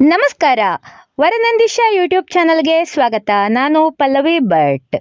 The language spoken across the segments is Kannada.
ನಮಸ್ಕಾರ. ವರನಂದಿಶ ಯೂಟ್ಯೂಬ್ ಚಾನಲ್ಗೆ ಸ್ವಾಗತ. ನಾನು ಪಲ್ಲವಿ ಭಟ್.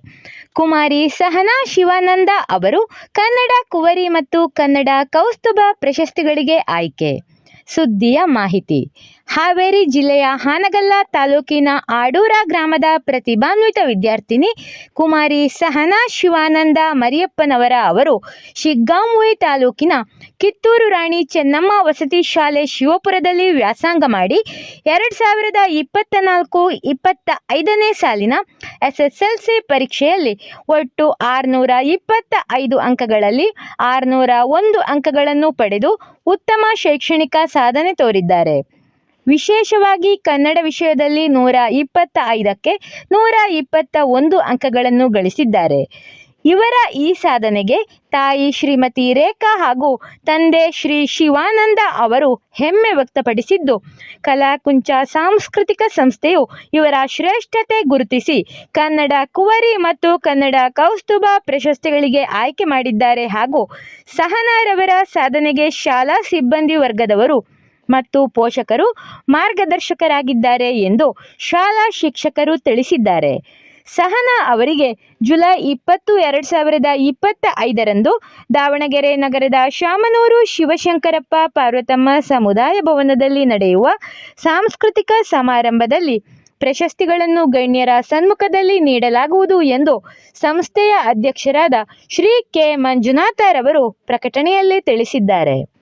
ಕುಮಾರಿ ಸಹನಾ ಶಿವಾನಂದ ಅವರು ಕನ್ನಡ ಕುವರಿ ಮತ್ತು ಕನ್ನಡ ಕೌಸ್ತುಭ ಪ್ರಶಸ್ತಿಗಳಿಗೆ ಆಯ್ಕೆ. ಸುದ್ದಿಯ ಮಾಹಿತಿ. ಹಾವೇರಿ ಜಿಲ್ಲೆಯ ಹಾನಗಲ್ಲ ತಾಲೂಕಿನ ಆಡೂರ ಗ್ರಾಮದ ಪ್ರತಿಭಾನ್ವಿತ ವಿದ್ಯಾರ್ಥಿನಿ ಕುಮಾರಿ ಸಹನಾ ಶಿವಾನಂದ ಮರಿಯಪ್ಪನವರ ಅವರು ಶಿಗ್ಗಾಂವಿ ತಾಲೂಕಿನ ಕಿತ್ತೂರು ರಾಣಿ ಚೆನ್ನಮ್ಮ ವಸತಿ ಶಾಲೆ ಶಿವಪುರದಲ್ಲಿ ವ್ಯಾಸಂಗ ಮಾಡಿ ಎರಡು ಸಾವಿರದ ಇಪ್ಪತ್ತ ನಾಲ್ಕು, ಇಪ್ಪತ್ತ ಐದನೇ ಸಾಲಿನ ಎಸ್ ಪರೀಕ್ಷೆಯಲ್ಲಿ ಒಟ್ಟು ಆರುನೂರ ಇಪ್ಪತ್ತ ಐದು ಅಂಕಗಳಲ್ಲಿ ಆರುನೂರ ಒಂದು ಅಂಕಗಳನ್ನು ಪಡೆದು ಉತ್ತಮ ಶೈಕ್ಷಣಿಕ ಸಾಧನೆ ತೋರಿದ್ದಾರೆ. ವಿಶೇಷವಾಗಿ ಕನ್ನಡ ವಿಷಯದಲ್ಲಿ ನೂರ ಇಪ್ಪತ್ತ ಐದಕ್ಕೆ ನೂರ ಇಪ್ಪತ್ತ ಒಂದು ಅಂಕಗಳನ್ನು ಗಳಿಸಿದ್ದಾರೆ. ಇವರ ಈ ಸಾಧನೆಗೆ ತಾಯಿ ಶ್ರೀಮತಿ ರೇಖಾ ಹಾಗೂ ತಂದೆ ಶ್ರೀ ಶಿವಾನಂದ ಅವರು ಹೆಮ್ಮೆ ವ್ಯಕ್ತಪಡಿಸಿದ್ದು ಕಲಾಕುಂಚ ಸಾಂಸ್ಕೃತಿಕ ಸಂಸ್ಥೆಯು ಇವರ ಶ್ರೇಷ್ಠತೆ ಗುರುತಿಸಿ ಕನ್ನಡ ಕುವರಿ ಮತ್ತು ಕನ್ನಡ ಕೌಸ್ತುಭ ಪ್ರಶಸ್ತಿಗಳಿಗೆ ಆಯ್ಕೆ ಮಾಡಿದ್ದಾರೆ ಹಾಗೂ ಸಹನಾರವರ ಸಾಧನೆಗೆ ಶಾಲಾ ಸಿಬ್ಬಂದಿ ವರ್ಗದವರು ಮತ್ತು ಪೋಷಕರು ಮಾರ್ಗದರ್ಶಕರಾಗಿದ್ದಾರೆ ಎಂದು ಶಾಲಾ ಶಿಕ್ಷಕರು ತಿಳಿಸಿದ್ದಾರೆ. ಸಹನಾ ಅವರಿಗೆ ಜುಲೈ ಇಪ್ಪತ್ತು, ಎರಡು ಸಾವಿರದ ಇಪ್ಪತ್ತ ಐದರಂದು ದಾವಣಗೆರೆ ನಗರದ ಶಾಮನೂರು ಶಿವಶಂಕರಪ್ಪ ಪಾರ್ವತಮ್ಮ ಸಮುದಾಯ ಭವನದಲ್ಲಿ ನಡೆಯುವ ಸಾಂಸ್ಕೃತಿಕ ಸಮಾರಂಭದಲ್ಲಿ ಪ್ರಶಸ್ತಿಗಳನ್ನು ಗಣ್ಯರ ಸನ್ಮುಖದಲ್ಲಿ ನೀಡಲಾಗುವುದು ಎಂದು ಸಂಸ್ಥೆಯ ಅಧ್ಯಕ್ಷರಾದ ಶ್ರೀ ಕೆ ಮಂಜುನಾಥರವರು ಪ್ರಕಟಣೆಯಲ್ಲಿ ತಿಳಿಸಿದ್ದಾರೆ.